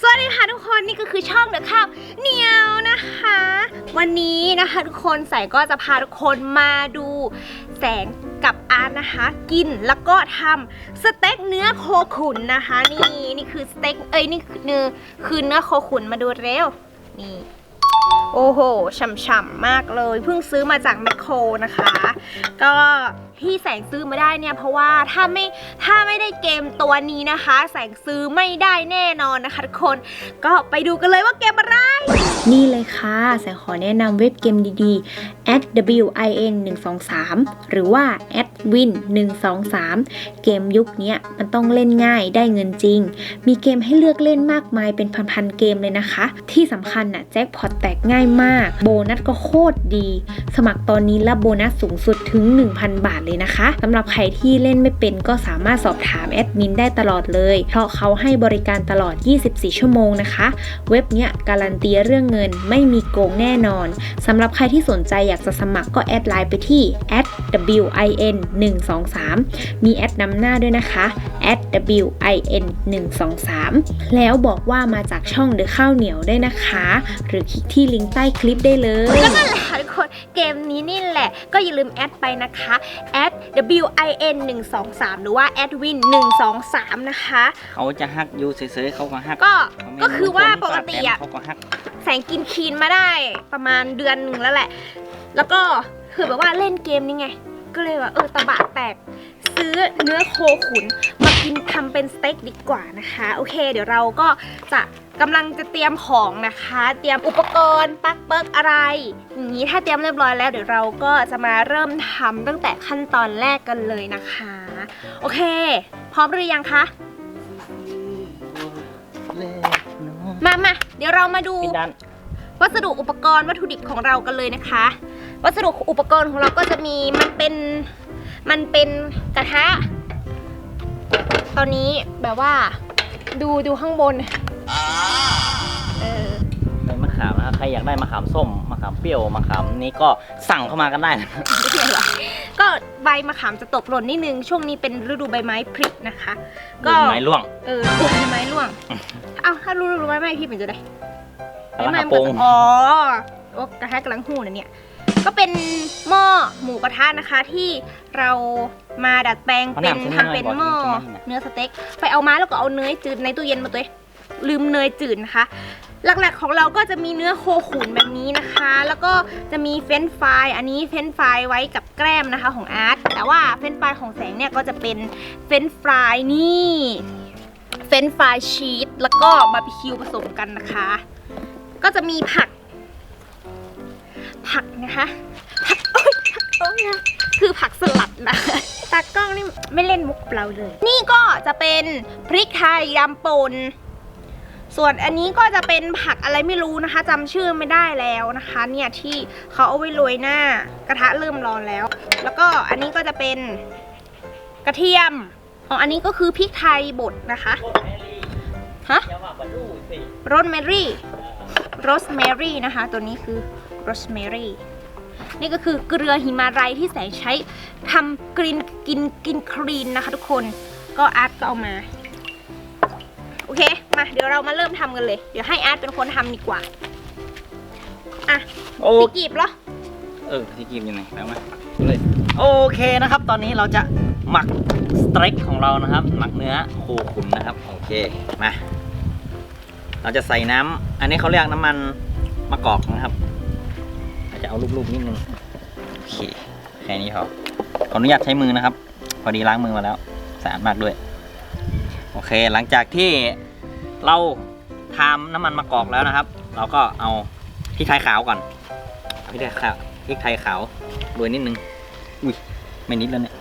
สวัสดีค่ะทุกคนนี่ก็คือช่องเดอะข้าวเหนียวนะคะ วันนี้นะคะทุกคนใส่ก็จะพาทุกคนมาดูแสงกับอาร์ตนะคะ กินแล้วก็ทำสเต็กเนื้อโคขุนนะคะ นี่นี่คือสเต็กเอ้ยนี่คือเนื้อคือเนื้อโคขุนมาดูเร็วนี่ โอ้โหฉ่ำๆมากเลย เพิ่งซื้อมาจากแมคโครนะคะ ก็ ที่แสงซื้อมาได้เนี่ยเพราะว่าถ้าไม่ถ้าไม่ได้เกมตัวนี้นะคะ แสงซื้อไม่ได้แน่นอนนะคะทุกคนก็ไปดูกันเลยว่าเกมอะไรนี่เลยค่ะ แสงขอแนะนำเว็บเกมดีๆ at win 1 2 3 หรือว่า at win 1 2 3 เกมยุคนี้มันต้องเล่นง่ายได้เงินจริง มีเกมให้เลือกเล่นมากมายเป็นพันๆเกมเลยนะคะ ที่สำคัญน่ะแจ็คพอตแตกง่ายมาก โบนัสก็โคตรดี สมัครตอนนี้รับโบนัสสูงสุดถึง 1,000 บาทเลยนะคะสำหรับใครที่เล่นไม่เป็นก็สามารถสอบถามแอดมินได้ตลอดเลย เพราะเขาให้บริการตลอด 24 ชั่วโมงนะคะ เว็บเนี้ยการันตีเรื่องเงินไม่มีโกงแน่นอนสำหรับใครที่สนใจอยากจะสมัครก็แอดไลน์ไปที่ @win 1 2 3มีแอดนำหน้าด้วยนะคะ @win 1 2 3แล้วบอกว่ามาจากช่องเดอะข้าวเหนียวได้นะคะ หรือคลิกที่ลิงก์ใต้คลิปได้เลยก็นั่นแหละค่ะทุกค เกมนี้นี่แหละ ก็อย่าลืมแอดไปนะคะ at win 1 2 3 หรือว่า at win 1 2 3 นะคะ เขาจะฮักอยูเฉยๆเขาก็ฮักก็เขาไม่ก็คือว่าปกติรู้อะเขาก็ฮักแสงกินคีนมาได้ประมาณเดือนหนึ่งแล้วแหละ แล้วก็คือแบบว่าเล่นเกมนี้ไง ก็เลยว่าเออตะบะแตก ซื้อเนื้อโคขุนมากินทำเป็นสเต็กดีกว่านะคะ โอเค เดี๋ยวเราก็จะกำลังจะเตรียมของนะคะ เตรียมอุปกรณ์ปลั๊กเปิกอะไรอย่างนี้ถ้าเตรียมเรียบร้อยแล้ว เดี๋ยวเราก็จะมาเริ่มทำตั้งแต่ขั้นตอนแรกกันเลยนะคะ โอเค พร้อมหรือยังคะมามาเดี๋ยวเรามาดูพี่ดันวัสดุอุปกรณ์วัตถุดิบของเรากันเลยนะคะ วัสดุอุปกรณ์ของเราก็จะมีมันเป็นมันเป็นกระทะ ตอนนี้แบบว่าดูดูข้างบนเออใบมะขามนะใครอยากได้มะขามส้มมะขามเปรี้ยวมะขามนี้ก็สั่งเข้ามากันได้นะไม่ใช่หรอก็ใบมะขามจะตกหล่นนิดนึง ช่วงนี้เป็นฤดูใบไม้ผลินะคะ ก็ไม้ร่วง เออฤดูใบไม้ร่วง เอ้าถ้ารู้ฤดูใบไม้พี่เป็นจะได้กระไม่ลาไม่โปงอ๋อโอ้กระทะกำลังหูนะเนี่ย ก็เป็นหม้อหมูกระทะนะคะที่เรามาดัดแปลงเป็นทำเป็นหม้อเนื้อสเต็ก ไปเอามาแล้วก็เอาเนยจืดในตู้เย็นมาตัวเองลืมเนยจืดนะคะ หลักๆของเราก็จะมีเนื้อโคขุนแบบนี้นะคะ แล้วก็จะมีเฟรนช์ฟรายอันนี้เฟรนช์ฟรายไว้กับแกล้มนะคะของอาร์ตแต่ว่าเฟรนช์ฟรายของแสงเนี่ยก็จะเป็นเฟรนช์ฟรายนี่เฟรนช์ฟรายชีสแล้วก็บาร์บีคิวผสมกันนะคะ ก็จะมีผัก ผักนะคะผักโอ๊ยผักโอ๊ยนะคือผักสลัดนะตากล้องนี่ไม่เล่นมุกเราเลย นี่ก็จะเป็นพริกไทยดำป่นส่วนอันนี้ก็จะเป็นผักอะไรไม่รู้นะคะจำชื่อไม่ได้แล้วนะคะ เนี่ยที่เขาเอาไว้โรยหน้ากระทะเริ่มร้อนแล้ว แล้วก็อันนี้ก็จะเป็นกระเทียมอ๋ออันนี้ก็คือพริกไทยบดนะคะฮะโรสแมรี่โรสแมรี่นะคะ ตัวนี้คือ โรสแมรี่นี่ก็คือเกลือหิมาลัยที่แสงใช้ทำกรีนกินกินครีนนะคะทุกคนก็อาร์ตก็เอามา โอเค มาเดี๋ยวเรามาเริ่มทำกันเลย เดี๋ยวให้อาร์ตเป็นคนทำดีกว่า อะโอ้พี่กีบเหรอ เออที่กิมอยู่ไหนแล้วมาเลยโอเคนะครับ ตอนนี้เราจะหมักสเต็กของเรานะครับ หมักเนื้อโคขุนนะครับ โอเค มา เราจะใส่น้ำอันนี้เขาเรียกน้ำมันมะกอกนะครับ เราจะเอาลูกๆนิดนึงโอเคแค่นี้พอขออนุญาตใช้มือนะครับ พอดีล้างมือมาแล้วสะอาดมากด้วย โอเค หลังจากที่เราทำน้ำมันมะกอกแล้วนะครับ เราก็เอาพริกไทยขาวก่อนเอาพริกไทยขาวพริกไทยขาวโรยนิดนึงอุ้ยไม่นิดแล้วเนี่ย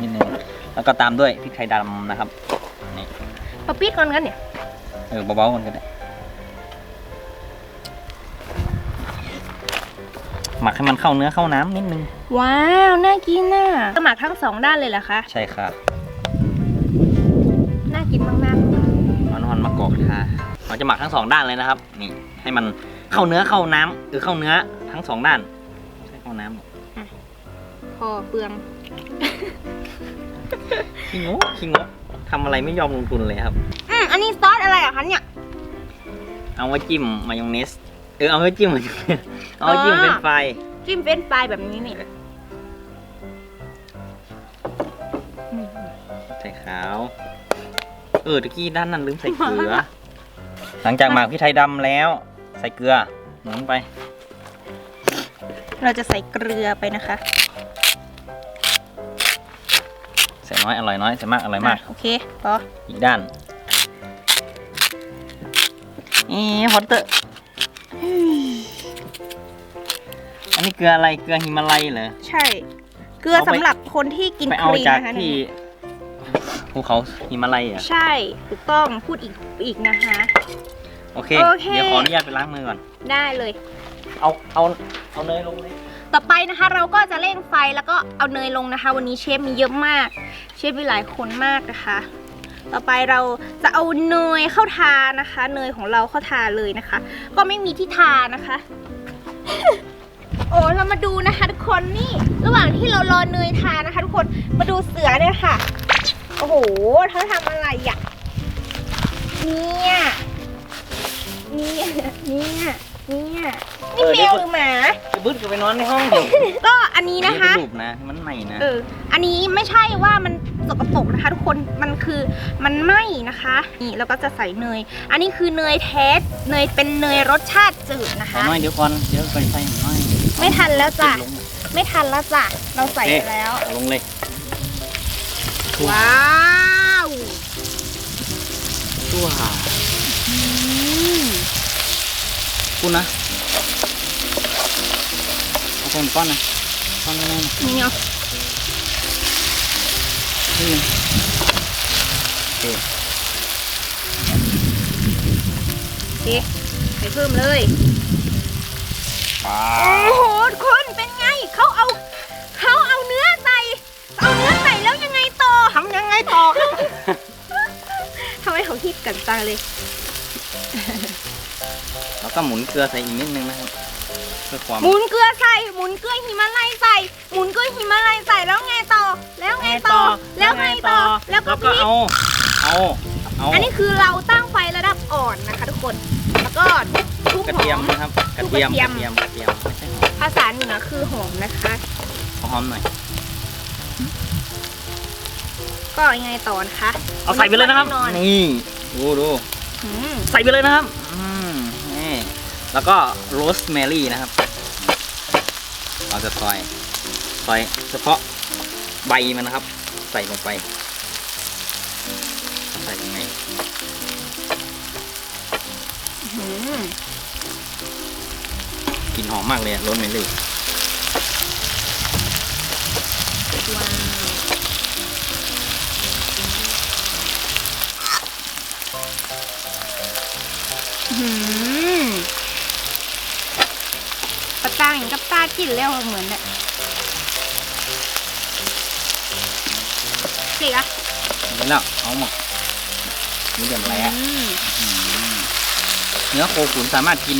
นิดนึงแล้วก็ตามด้วยพริกไทยดำนะครับนี่ปะปีดก่อนกันเนี่ยเออเบาๆกันก็ได้ หมักให้มันเข้าเนื้อเข้าน้ำนิดนึง ว้าว น่ากินน่ะสมัครทั้งสองด้านเลยเหรอคะ ใช่ค่ะน่ากินมากเอาน้ำมันมะกอกทาเราจะหมักทั้งสองด้านเลยนะครับ นี่ ให้มันเข้าเนื้อเข้าน้ำหรือเข้าเนื้อทั้งสองด้านใช่เข้าน้ำๆพอเปลือง ขี้งกขี้งกทำอะไรไม่ยอมลงทุนเลยครับ อืมอันนี้ซอสอะไรอะคะเนี่ย เอาไว้จิ้มมายองเนส เออเอาไว้จิ้มมายองเนสเอาไว้จิ้มอ๋อเป็นไฟรายจิ้มเฟรนช์ฟรายแบบนี้นี่อืมใส่ขาว เออตะกี้ด้านนั้นลืมใส่เกลือ หลังจากหมักพริกไทยดำแล้ว ใส่เกลือหมุนไป เราจะใส่เกลือไปนะคะ ใส่น้อยอร่อยน้อยใส่มากอร่อยมากอะโอเคพออีกด้านเอ๊ะฮอตเตอร์ อันนี้เกลืออะไรเกลือหิมาลัยเหรอ ใช่ เกลือเอาไปสำหรับคนที่กินไปคเอาลีนจากนะคะที่นี่ภูเขาหิมาลัยเหรอะใช่ถูกต้องพูดอีกอีกนะคะ โอเค โอเค เดี๋ยวขออนุญาตไปล้างมือก่อน ได้เลย เอาเอาเอาเนยลงเลย ต่อไปนะคะเราก็จะเร่งไฟแล้วก็เอาเนยลงนะคะ วันนี้เชฟมีเยอะมาก เชฟมีหลายคนมากนะคะ ต่อไปเราจะเอาเนยเข้าทานะคะ เนยของเราเข้าทาเลยนะคะ ก็ไม่มีที่ทานะคะ โอ้เรามาดูนะคะทุกคนนี่ ระหว่างที่เรารอเนยทานะคะ ทุกคนมาดูเสือเนี่ยค่ะ โอ้โหเขาทำอะไรอะเนี่ยเนี่ยเนี่ยเนี่ยนี่แมวหรือหมา จะบึ้ดก็ไปนอนในห้องเดี๋ยวก็อันนี้นะคะ เป็รูปนะ มันใหม่นะ เออ อันนี้ไม่ใช่ว่ามัน สกปรกนะคะ ทุกคนมันคือมันไหม้นะคะนี่แล้วก็จะใส่เนย อันนี้คือเนยแท้เนยเป็นเนยรสชาติจืดนะใส่คะน้อยเดี๋ยวก่อนเดี๋ยวไปใส่น้อยไม่ทันแล้วจ้ะลงไม่ทันแล้วจ้ะเราใส่ไปแล้วเอาลงเลยว้าวตัวอืมคุณนะเอาคนก้อนนะก้อนแน่ๆนะนี่เนาะ นี่งโอเคโอเคใส่เพิ่มเลยว้าโอ้โหทุกคนเป็นไงเขาเอาเขาเอาเนื้อใส่ เอาเนื้อใส่แล้วยังไงต่อทำยังไงต่อทำไมเขาคิดกันจังเลย แล้วก็หมุนเกลือใส่อีกนิดนึงนะครับ เพื่อความหมุนเกลือใส่หมุนเกลือหิมาลัยใส่หมุนเกลือหิมาลัยใส่แล้วไงต่อ แล้วไงต่อ แล้วไงต่อ แล้วก็แล้วพก็ลิกเอาเอาเอาอันนี้คือเราตั้งไฟระดับอ่อนนะคะทุกคนแล้วก็ทุบกระหเทียอมมนะครับกระเทียมกกระระเทีเทียยมมกระเทียมไม่ใช่หอมภาษาเหนือคือหอมนะคะเอาหอมหน่อยก็ยังไงต่อนะคะเอาใส่ไปเลยนะครับแน่นอนนี่ดูดูอืมใส่ไปเลยนะครับอืมนี่ แล้วก็โรสแมรี่นะครับ เราจะซอย ซอยเฉพาะใบมันนะครับ ใส่ลงไป ใส่ยังไงกลิ่นหอมมากเลยโรสแมรี่ว้าว มปลาตางอย่างกับตากินแล้วเหมือนเนี่ยเด็กอะนี่แล้วเอาหมดนี่เดือดแล้วอืมเนื้อโคขุนสามารถกิน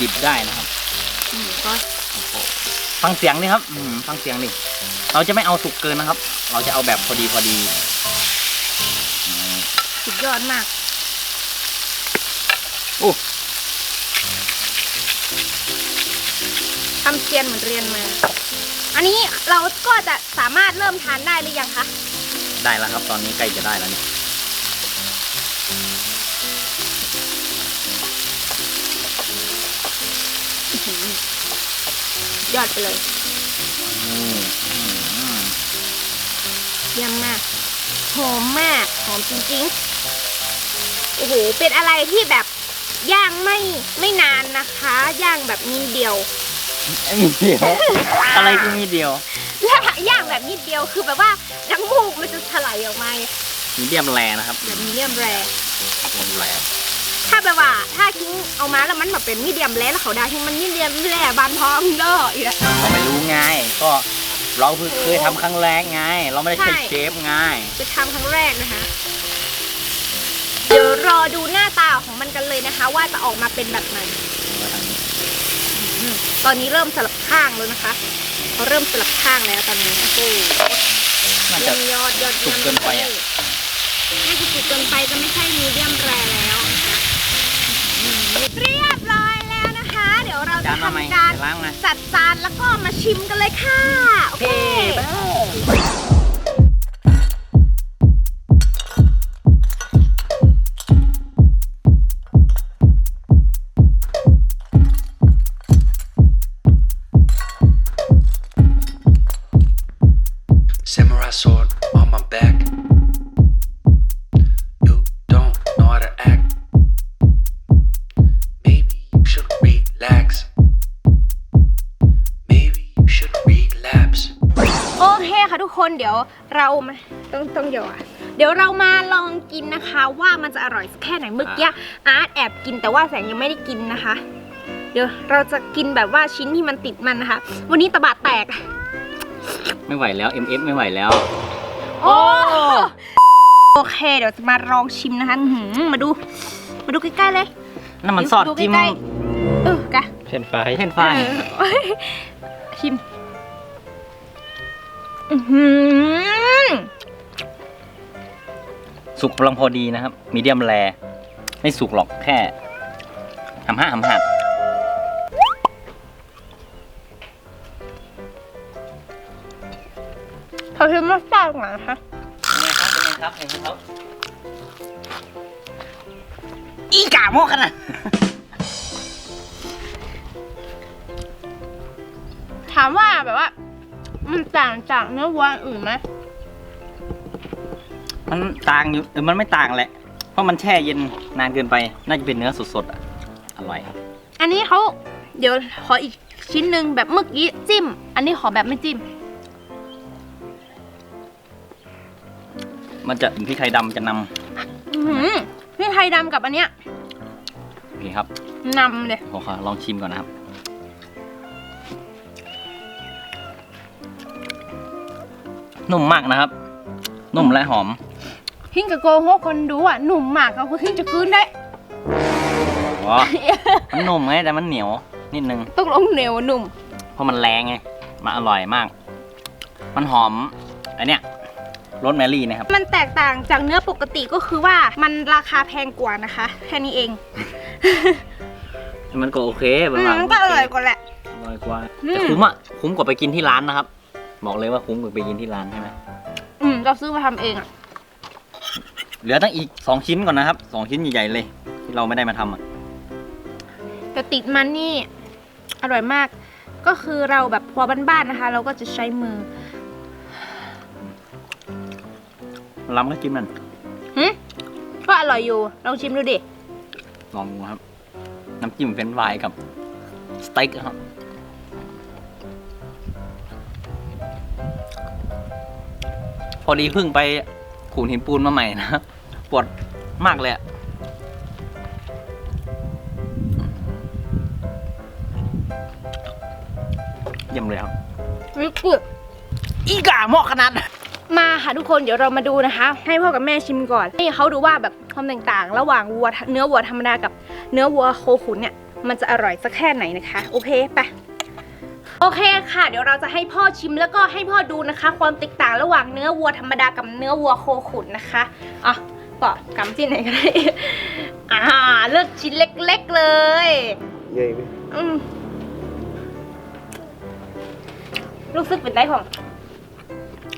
ดิบๆได้นะครับอืมก็ฟังเสียงดิครับอืมฟังเสียงดิเราจะไม่เอาสุกเกินนะครับ เราจะเอาแบบพอดีพอดีอืมสุดยอดมาก เซียนเหมือนเรียนมา อันนี้เราก็จะสามารถเริ่มทานได้หรือยังคะ ได้แล้วครับ ตอนนี้ใกล้จะได้แล้วเนี่ยยอดไปเลยอืมอืมเยี่ยมมาก หอมมาก หอมจริงๆ โอ้โห เป็นอะไรที่แบบย่างไม่ไม่นานนะคะ ย่างแบบนิดเดียวไอ้ มีเดียว อะไรคือมีเดียว และย่างแบบนิดเดียวคือแบบว่าน้ำมูกมันจะถลายออกมามีเดียมแรนะครับแบบมีเดียมแรมีเดียมแรถ้าแบบว่า ถ้าทิ้งเอามาแล้วมันแบบเป็นมีเดียมแรแล้วเขาได้ทิ้งมันมีเดียมแรบานพร้อมเด้ออีกแล้วเราไม่รู้ไงก็เราเพิ่งเคยทำครั้งแรกไง เราไม่ได้ใช่ใช่เชฟไงจะทำครั้งแรกนะคะเดี๋ยวรอดูหน้าตาของมันกันเลยนะคะ ว่าจะออกมาเป็นแบบไหนอืม ตอนนี้เริ่มสลับข้างแล้วนะคะเขาเริ่มสลับข้างแล้วตอนนี้โอ้โหน่าเยี่จะยมยอดยอดสุเยี่ยกมเกินไปอะลน่าจะสุกเกินไปจะไม่ใช่มีเดียมแรแล้วนะคะอื้อหือเรียบร้อยแล้วนะคะ เดี๋ยวเราจะจานมาไหมทำการเดี๋ยวล้างมาจัดจานแล้วก็มาชิมกันเลยค่ะ โอเค เดี๋ยวเรามาต้องต้องเดี๋ยวอะเดี๋ยวเรามาลองกินนะคะว่ามันจะอร่อยสักแค่ไหนเมื่อกี้อาร์ตแอบกินแต่ว่าแสงยังไม่ได้กินนะคะ เดี๋ยวเราจะกินแบบว่าชิ้นที่มันติดมันนะคะ วันนี้ตะบะแตก ไม่ไหวแล้ว MF ไม่ไหวแล้ว โอ้โอเค เดี๋ยวจะมาลองชิมนะคะอื้อหือมาดูมาดูใกล้ๆเลยน้ำมันซอสดูจิ้มใกล้ๆเออกะเช่นไฟเพ่นไฟเออชิม อื้อหือสุกกำลังพอดีนะครับ มีเดียมแรไม่สุกหรอกแค่หำห้าหำหักเขาชิมรสชาติก่อนนะคะเป็นไงครับเป็นไงครับอีกาโมกกันนะถามว่าแบบว่า มันต่างจากเนื้อวัวอื่นไหมมันต่างอยู่เออมันไม่ต่างแหละ เพราะมันแช่เย็นนานเกินไป น่าจะเป็นเนื้อสดๆอะ อร่อยอันนี้เขาเดี๋ยวขออีกชิ้นหนึ่งแบบเมื่อกี้จิ้ม อันนี้ขอแบบไม่จิ้ม มันจะพริกไทยดำจะนอื้อหือพี่ไทยดำกับอันเนี้ยำโอเคครับนำเลยผมขอลองชิมก่อนนะครับ นุ่มมากนะครับ นุ่มและหอม หิ้งกับโกหกคนดูอะหนุ่มมากเขาคือหิ้งจะคืนได้อ๋อมันนุ่มไงแต่มันเหนียวนิดนึงต้องลงเหนียวหนุ่ม เพราะมันแรงไงมันอร่อยมาก มันหอมอันเนี้ยรสแมรี่นะครับ มันแตกต่างจากเนื้อปกติก็คือว่ามันราคาแพงกว่านะคะ แค่นี้เอง มันก็โอเคอืบางมร้านมันก็อร่อยกว่าแหละอร่อยกว่าอืมแต่คุ้มอะคุ้มกว่าไปกินที่ร้านนะครับ บอกเลยว่าคุ้มกว่าไปกินที่ร้านใช่ไหมอืมเราซื้อมาทำเองอะเหลือตั้งอีกสองชิ้นก่อนนะครับสองชิ้นใหญ่ๆเลย ที่เราไม่ได้มาทำอะแต่ติดมันนี่อร่อยมาก ก็คือเราแบบพอบ้านๆนะคะ เราก็จะใช้มือล้ำก็จิ้มมันหึก็อร่อยอยู่ลองชิมดูดิ ลองดูครับ น้ำจิ้มเฟรนช์ฟรายกับสเต็กครับ พอดีเพิ่งไปขูดหินปูนมาใหม่นะปวดมากเลยอะเยี่ยมเลยครับวิกฤตอีกาเหมาะขนาดนั้นมาค่ะทุกคนเดี๋ยวเรามาดูนะคะ ให้พ่อกับแม่ชิมก่อนให้เขาดูว่าแบบความแตกต่างระหว่างวัวเนื้อวัวธรรมดากับเนื้อวัวโคขุนเนี่ยมันจะอร่อยสักแค่ไหนนะคะ โอเคไป โอเคค่ะ เดี๋ยวเราจะให้พ่อชิมแล้วก็ให้พ่อดูนะคะ ความแตกต่างระหว่างเนื้อวัวธรรมดากับเนื้อวัวโคขุนนะคะอะก็กำจิ้นไหนก็ได้อ่าเลือกชิ้นเล็ก ๆเลยใหญ่ไหมอืมรู้สึกเป็นไรของ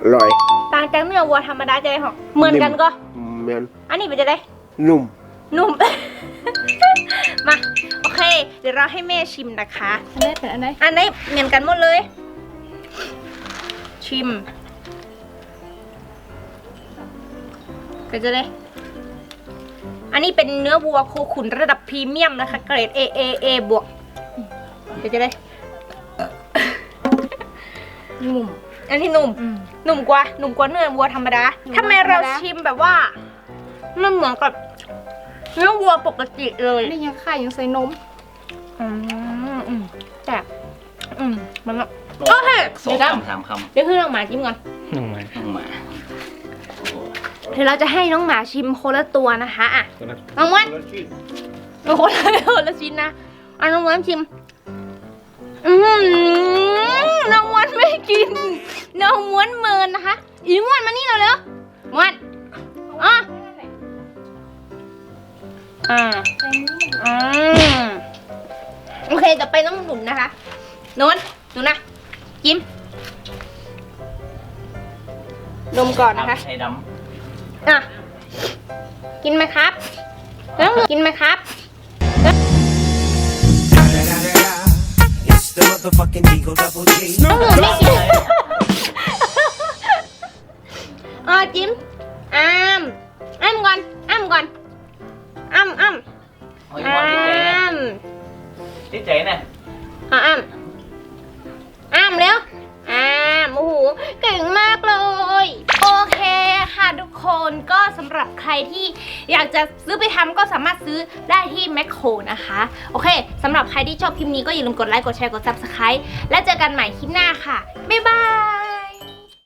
อร่อยต่างจากเนื้อวัวธรรมดาจะได้ของเหมือนกันก็ เหมือนอันนี้เป็นจะได้ นุ่ม นุ่ม มาโอ เค เดี๋ยวเราให้แม่ชิมนะคะ อันนี้เป็นอันไหนอันนี้เหมือนกันหมดเลย ชิมเป็นจะได้อันนี้เป็นเนื้อวัวโคขุนระดับพรีเมียมนะคะ เกรด A A A บวกเป็นจะได้นุ่ม อันนี้นุ่ม หนุ่มกว่า หนุ่มกว่าเนื้อวัวธรรมดาทำไมเราชิมแบบว่า มันเหมือนกับ เนื้อวัวปกติเลยนี่ยังไข่ยังใส่นมอืมอืมแต่อืมมันแบบโอเคสองเดี๋ยวนะคำสามคเดี๋ยวคือน้องหมาชิมก่อนนุ่มไหมำน้องหมาเดี๋ยวเราจะให้น้องหมาชิมคนละตัวนะคะอะตัวนั้นน้องม้วนตัวนั้นชีสเป็นคนละคนละชิ้นนะอะน้องม้วนชิม อืมน้องม้วนไม่กิน น้องม้วนเมินนะคะ อีม้วนมานี่เราเร็วม้วน อ่าอืมโอเคต่อไปต้องหนุนนะคะหนุนหนุนนะยิ้มดมก่อนนะคะไอ้ดอะกินไหมครับน้องหนูกินไหมครับ It's the motherfucking Eagle Double G. น้องหนูไม่กินอะจิ้มอ้ามอ้ามก่อนอ้ามก่อน อ้ามอ้ามำโอ้ยอ้บอลติดใจนะามติดใจนะอะอ้ามอ้ามเร็วอ้ามโอ้โหเก่งมากเลย โอเคค่ะทุกคนก็สำหรับใครที่อยากจะซื้อไปทำก็สามารถซื้อได้ที่แมคโครนะคะ โอเคสำหรับใครที่ชอบคลิปนี้ก็อย่าลืมกดไลค์กดแชร์กด subscribe และเจอกันใหม่คลิปหน้าค่ะ บ๊ายบาย